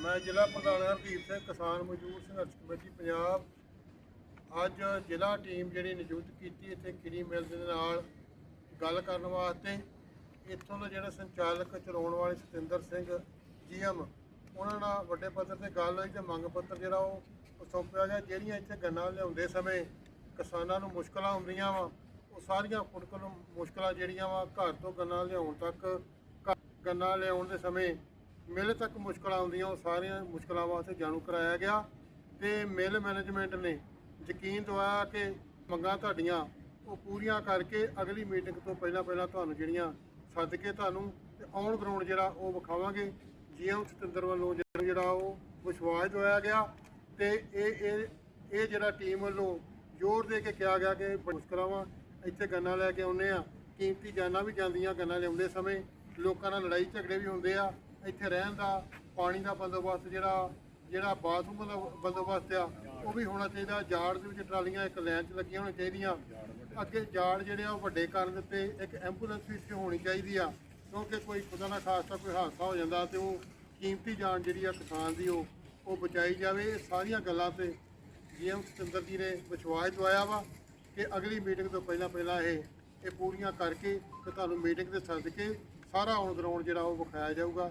ਮੈਂ ਜ਼ਿਲ੍ਹਾ ਪ੍ਰਧਾਨ ਹਰਦੀਪ ਸਿੰਘ, ਕਿਸਾਨ ਮਜ਼ਦੂਰ ਸੰਘਰਸ਼ ਕਮੇਟੀ ਪੰਜਾਬ। ਅੱਜ ਜ਼ਿਲ੍ਹਾ ਟੀਮ ਜਿਹੜੀ ਨਿਯੁਕਤ ਕੀਤੀ, ਇੱਥੇ ਕਿਰੀ ਮਿਲ ਦੇ ਨਾਲ ਗੱਲ ਕਰਨ ਵਾਸਤੇ। ਇੱਥੋਂ ਦਾ ਜਿਹੜਾ ਸੰਚਾਲਕ ਚਲਾਉਣ ਵਾਲੇ ਸਤਿੰਦਰ ਸਿੰਘ ਜੀਐਮ ਉਹਨਾਂ ਨਾਲ ਵੱਡੇ ਪੱਧਰ ਤੇ ਗੱਲ ਹੋਈ ਤੇ ਮੰਗ ਪੱਤਰ ਜਿਹੜਾ ਉਹ ਸੌਂਪਿਆ ਗਿਆ। ਜਿਹੜੀਆਂ ਇੱਥੇ ਗੰਨਾ ਲਿਆਉਂਦੇ ਸਮੇਂ ਕਿਸਾਨਾਂ ਨੂੰ ਮੁਸ਼ਕਲਾਂ ਹੁੰਦੀਆਂ ਵਾ, ਉਹ ਸਾਰੀਆਂ ਫੁਟਕਲ ਮੁਸ਼ਕਲਾਂ ਜਿਹੜੀਆਂ ਵਾ, ਘਰ ਤੋਂ ਗੰਨਾ ਲਿਆਉਣ ਤੱਕ ਘ- ਗੰਨਾ ਲਿਆਉਣ ਦੇ ਸਮੇਂ ਮਿਲ ਤੱਕ ਮੁਸ਼ਕਲਾਂ ਆਉਂਦੀਆਂ, ਉਹ ਸਾਰੀਆਂ ਮੁਸ਼ਕਲਾਂ ਵਾਸਤੇ ਜਾਣੂ ਕਰਾਇਆ ਗਿਆ ਤੇ ਮਿਲ ਮੈਨੇਜਮੈਂਟ ਨੇ ਯਕੀਨ ਦਵਾਇਆ ਕਿ ਮੰਗਾਂ ਤੁਹਾਡੀਆਂ ਉਹ ਪੂਰੀਆਂ ਕਰਕੇ ਅਗਲੀ ਮੀਟਿੰਗ ਤੋਂ ਪਹਿਲਾਂ ਪਹਿਲਾਂ ਤੁਹਾਨੂੰ ਜਿਹੜੀਆਂ ਸੱਦ ਕੇ ਤੁਹਾਨੂੰ ਤੇ ਔਨ ਗਰਾਊਂਡ ਜਿਹੜਾ ਉਹ ਵਿਖਾਵਾਂਗੇ ਜੀਐਮ ਸਤਿੰਦਰ ਵੱਲੋਂ ਜਿਹੜਾ ਉਹ ਵਿਸ਼ਵਾਸ ਦਵਾਇਆ ਗਿਆ ਤੇ ਇਹ ਇਹ ਇਹ ਜਿਹੜਾ ਟੀਮ ਵੱਲੋਂ ਜ਼ੋਰ ਦੇ ਕੇ ਕਿਹਾ ਗਿਆ ਕਿ ਮੁਸ਼ਕਲਾਂ ਇੱਥੇ ਗੰਨਾ ਲੈ ਕੇ ਆਉਂਦੇ ਆ ਕੀਮਤੀ ਜਾਨਾਂ ਵੀ ਜਾਂਦੀਆਂ, ਗੰਨਾ ਲਿਆਉਂਦੇ ਸਮੇਂ, ਲੋਕਾਂ ਨਾਲ ਲੜਾਈ ਝਗੜੇ ਵੀ ਹੁੰਦੇ ਆ ਇੱਥੇ ਰਹਿਣ ਦਾ, ਪਾਣੀ ਦਾ ਬੰਦੋਬਸਤ ਜਿਹੜਾ ਜਿਹੜਾ ਬਾਥਰੂਮ ਦਾ ਬੰਦੋਬਸਤ ਆ, ਉਹ ਵੀ ਹੋਣਾ ਚਾਹੀਦਾ। ਜਾੜ ਦੇ ਵਿੱਚ ਟਰਾਲੀਆਂ ਇੱਕ ਲਾਈਨ 'ਚ ਲੱਗੀਆਂ ਹੋਣੀਆਂ ਚਾਹੀਦੀਆਂ। ਅੱਗੇ ਜਾੜ ਜਿਹੜੇ ਆ, ਉਹ ਵੱਡੇ ਕਰਨ ਦਿੱਤੇ ਇੱਕ ਐਂਬੂਲੈਂਸ ਵੀ ਇੱਥੇ ਹੋਣੀ ਚਾਹੀਦੀ ਆ। ਕਿਉਂਕਿ ਕੋਈ ਖੁਦਾ ਨਾ ਖਾਸਤਾ ਕੋਈ ਹਾਦਸਾ ਹੋ ਜਾਂਦਾ ਤੇ ਉਹ ਕੀਮਤੀ ਜਾਨ ਜਿਹੜੀ ਆ ਕਿਸਾਨ ਦੀ, ਉਹ ਉਹ ਬਚਾਈ ਜਾਵੇ। ਇਹ ਸਾਰੀਆਂ ਗੱਲਾਂ ਤੇ ਜੀਐਮ ਸਤਿੰਦਰ ਜੀ ਨੇ ਵਿਸ਼ਵਾਸ ਦਵਾਇਆ ਵਾ ਕਿ ਅਗਲੀ ਮੀਟਿੰਗ ਤੋਂ ਪਹਿਲਾਂ ਪਹਿਲਾਂ ਇਹ ਇਹ ਪੂਰੀਆਂ ਕਰਕੇ ਤੇ ਤੁਹਾਨੂੰ ਮੀਟਿੰਗ ਤੇ ਸੱਦ ਕੇ ਸਾਰਾ ਔਨ ਗਰਾਊਂਡ ਜਿਹੜਾ ਉਹ ਵਿਖਾਇਆ ਜਾਊਗਾ।